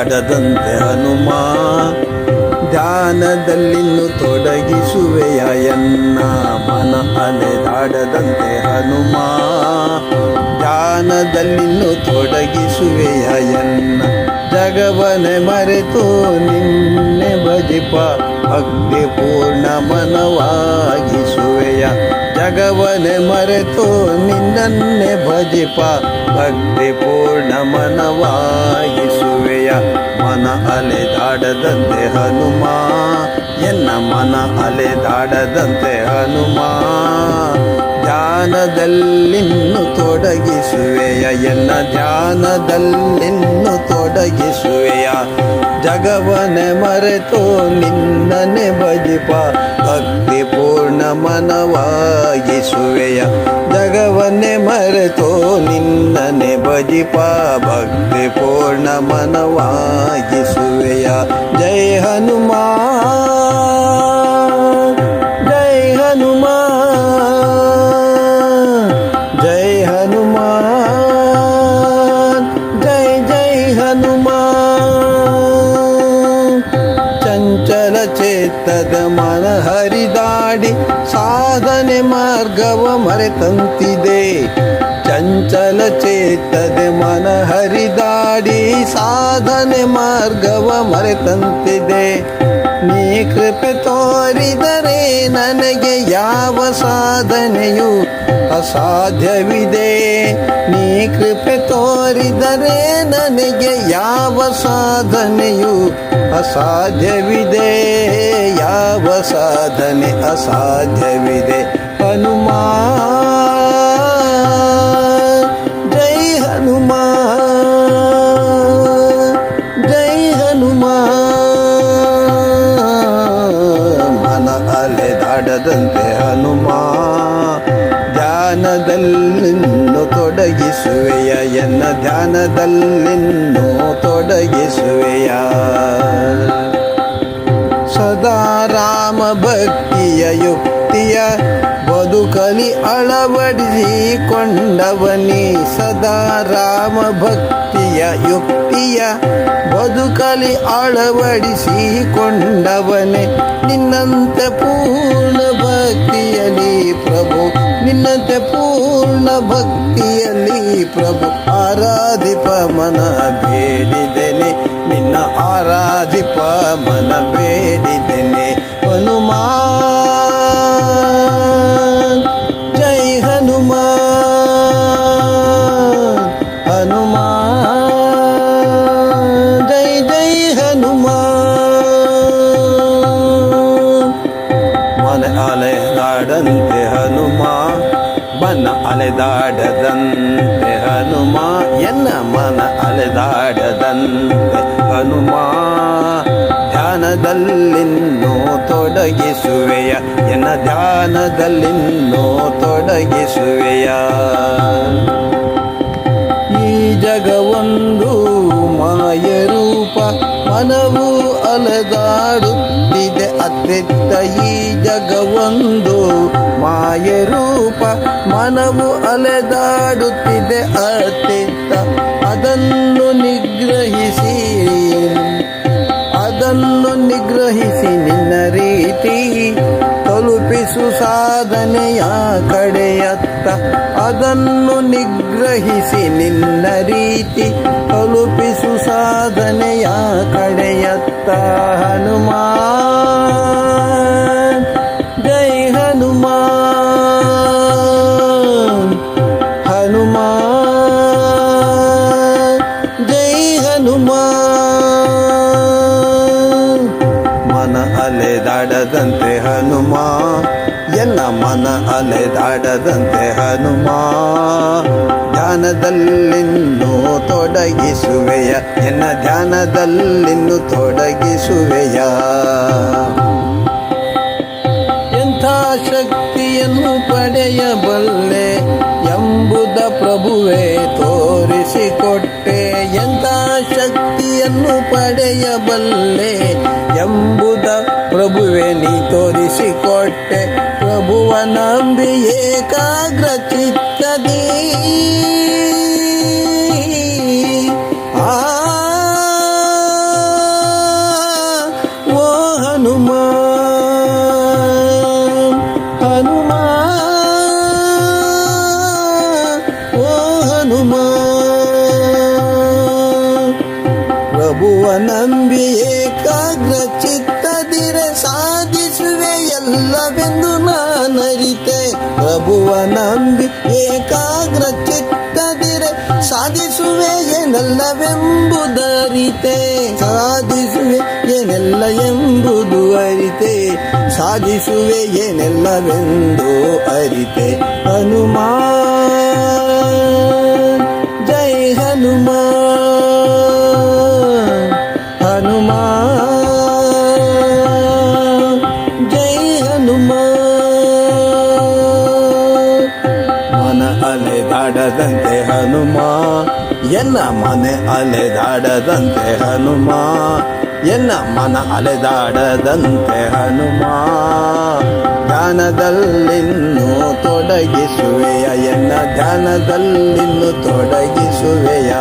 ಅಲೆದಾಡದಂತೆ ಹನುಮ, ಧ್ಯಾನದಲ್ಲಿನ್ನು ತೊಡಗಿಸುವೆಯ ಎನ್ನ ಮನ ಅಲೆದಾಡದಂತೆ ಹನುಮ, ಧ್ಯಾನದಲ್ಲಿನ್ನು ತೊಡಗಿಸುವೆಯ ಎನ್ನ ಜಗವನೆ ಮರೆತು ನಿನ್ನೆ ಭಜಿಪ ಭಕ್ತಿ ಪೂರ್ಣ ಮನವಾಗಿಸುವೆಯ. ಜಗವನೆ ಮರೆತು ನಿನ್ನೆ ಭಜಿಪ ಭಕ್ತಿ ಪೂರ್ಣ ಮನವಾಗಿಸುವೆಯ ಮನ ಅಲೆದಾಡದಂತೆ ಹನುಮ. ಎನ್ನ ಮನ ಅಲೆದಾಡದಂತೆ ಹನುಮ. ಧ್ಯಾನದಲ್ಲಿನ್ನು ತೊಡಗಿಸುವೆಯ, ಎನ್ನ ಧ್ಯಾನದಲ್ಲಿನ್ನು ತೊಡಗಿಸುವೆಯ. ಜಗವನೆ ಮರೆತು ನಿನ್ನನೆ ಭಜಿಪ ಭಕ್ತಿ ಪೂರ್ಣ ಮನವಾಗಿಸುವೆಯ. ಜಗವನ್ನೇ ಮರೆತು ನಿನ್ನನೆ ಭಜಿಪ ಭಕ್ತಿ ಪೂರ್ಣ ಮನವಾಗಿಸುವೆಯ ಜೈ ಹನುಮಾ ಜೈ ಹನುಮಾ ಜೈ ಹನುಮಾನ್ ಜೈ ಜೈ ಹನುಮಾನ್ ಚಂಚಲ ಚೇತದ ಮನ ಹರಿದಾಡಿ ಸಾಧನೆ ಮಾರ್ಗವ ಮರೆತಂತಿದೆ. ಚಂಚಲ ಚೇತದ ಮನ ಹರಿದಾಡಿ ಸಾಧನೆ ಮಾರ್ಗವ ಮರೆತಂತಿದೆ. ನೀ ಕೃಪೆ ತೋರಿದರೆ ನನಗೆ ಯಾವ ಸಾಧನೆಯು ಅಸಾಧ್ಯವಿದೆ. ನೀ ಕೃಪೆ ತೋರಿದರೆ ನನಗೆ ಯಾವ ಸಾಧನೆಯು ಅಸಾಧ್ಯವಿದೆ. ಯಾವ ಸಾಧನೆ ಅಸಾಧ್ಯವಿದೆ. ಹನುಮಾ ಧ್ಯಾನದಲ್ಲಿನ್ನು ತೊಡಗಿಸುವೆಯ, ಎನ್ನ ಧ್ಯಾನದಲ್ಲಿನ್ನು ತೊಡಗಿಸುವೆಯ. ಸದಾ ರಾಮ ಭಕ್ತಿಯ ಯುಕ್ತಿಯ ಬದುಕಲಿ ಅಳವಡಿಸಿಕೊಂಡವನಿ, ಸದಾ ರಾಮ ಭಕ್ತಿಯ ಯುಕ್ತಿಯ ಬದುಕಲಿ ಅಳವಡಿಸಿಕೊಂಡವನೇ, ನಿನ್ನಂತೆ ಪೂರ್ಣ ನಿನ್ನಂತೆ ಪೂರ್ಣ ಭಕ್ತಿಯಲ್ಲಿ ಪ್ರಭು ಆರಾಧಿಪ ಮನ ಬೇಡಿದೆನೆ ನಿನ್ನ ಆರಾಧಿಪ ಮನ ಬೇಡಿದೆನೆ ಹನುಮಾನ್ ಜೈ ಹನುಮಾನ್ ಹನುಮಾನ್ ಜೈ ಜೈ ಹನುಮಾನ್ ಮನ ಅಲೆದಾಡಂತೆ ಹನುಮ ಮನ ಅಲೆದಾಡದಂತೆ ಹನುಮ, ಎನ್ನ ಮನ ಅಲೆದಾಡದಂತೆ ಹನುಮ. ಧ್ಯಾನದಲ್ಲಿನ್ನೋ ತೊಡಗಿಸುವೆಯ, ಎನ್ನ ಧ್ಯಾನದಲ್ಲಿನ್ನೋ ತೊಡಗಿಸುವೆಯ. ಈ ಜಗವೊಂದು ಮಾಯ ರೂಪ, ಮನವು ಅಲೆದಾಡುತ್ತಿದೆ. ಅತ್ಯಂತ ಈ ಜಗವೊಂದು ಮಾಯ ರೂಪ ಮನವು ಅಲೆದಾಡುತ್ತಿದೆ ಅತ್ತಿತ್ತ ಅದನ್ನು ನಿಗ್ರಹಿಸಿ. ಅದನ್ನು ನಿಗ್ರಹಿಸಿ ನಿನ್ನ ರೀತಿ. ತಲುಪಿಸು ಸಾಧನೆಯ ಕಡೆಯತ್ತ. ಅದನ್ನು ನಿಗ್ರಹಿಸಿ ನಿನ್ನ ರೀತಿ. ತಲುಪಿಸು ಸಾಧನೆಯ ಕಡೆಯತ್ತ. ಹನುಮಾನ್. ಮನ ಅಲೆದಾಡದಂತೆ ಹನುಮ. ಧ್ಯಾನದಲ್ಲಿನ್ನು ತೊಡಗಿಸುವೆಯ ಎನ್ನ ಧ್ಯಾನದಲ್ಲಿನ್ನು ತೊಡಗಿಸುವೆಯ. ಎಂಥ ಶಕ್ತಿಯನ್ನು ಪಡೆಯಬಲ್ಲೆ ಎಂಬುದ ಪ್ರಭುವೇ ತೋರಿಸಿಕೊಟ್ಟೆ. ಎಂಥ ಶಕ್ತಿಯನ್ನು ಪಡೆಯಬಲ್ಲೆ ಪ್ರಭುವೆ ನೀ ತೋರಿಸಿಕೊಟ್ಟೆ ಪ್ರಭುವ ನಂಬಿ ಏಕಾಗ್ರ ಚಿತ್ತದಿ ಆ ಓ ಹನುಮ ಹನುಮ ಓ ಹನುಮ ಪ್ರಭುವ ನಂಬಿ ಏಕಾಗ್ರ ಚಿತ್ತ ಎಲ್ಲವೆಂದು ನಾನರಿತೆ ಪ್ರಭುವ ನಂಬಿ ಏಕಾಗ್ರ ಚಿತ್ತದಿರೆ ಸಾಧಿಸುವೆ ಏನೆಲ್ಲವೆಂಬುದರಿತೆ ಸಾಧಿಸುವೆ ಏನೆಲ್ಲ ಎಂಬುದು ಅರಿತೆ. ಸಾಧಿಸುವೆ ಏನೆಲ್ಲವೆಂದು ಅರಿತೆ. ಹನುಮಾನ್ ಅಲೆದಾಡದಂತೆ ಹನುಮ. ಎನ್ನ ಮನೆ ಅಲೆದಾಡದಂತೆ ಹನುಮ. ಎನ್ನ ಮನ ಅಲೆದಾಡದಂತೆ ಹನುಮ. ಧ್ಯಾನದಲ್ಲಿನ್ನು ತೊಡಗಿಸುವೆಯ ಎನ್ನ ಧ್ಯಾನದಲ್ಲಿನ್ನು ತೊಡಗಿಸುವೆಯ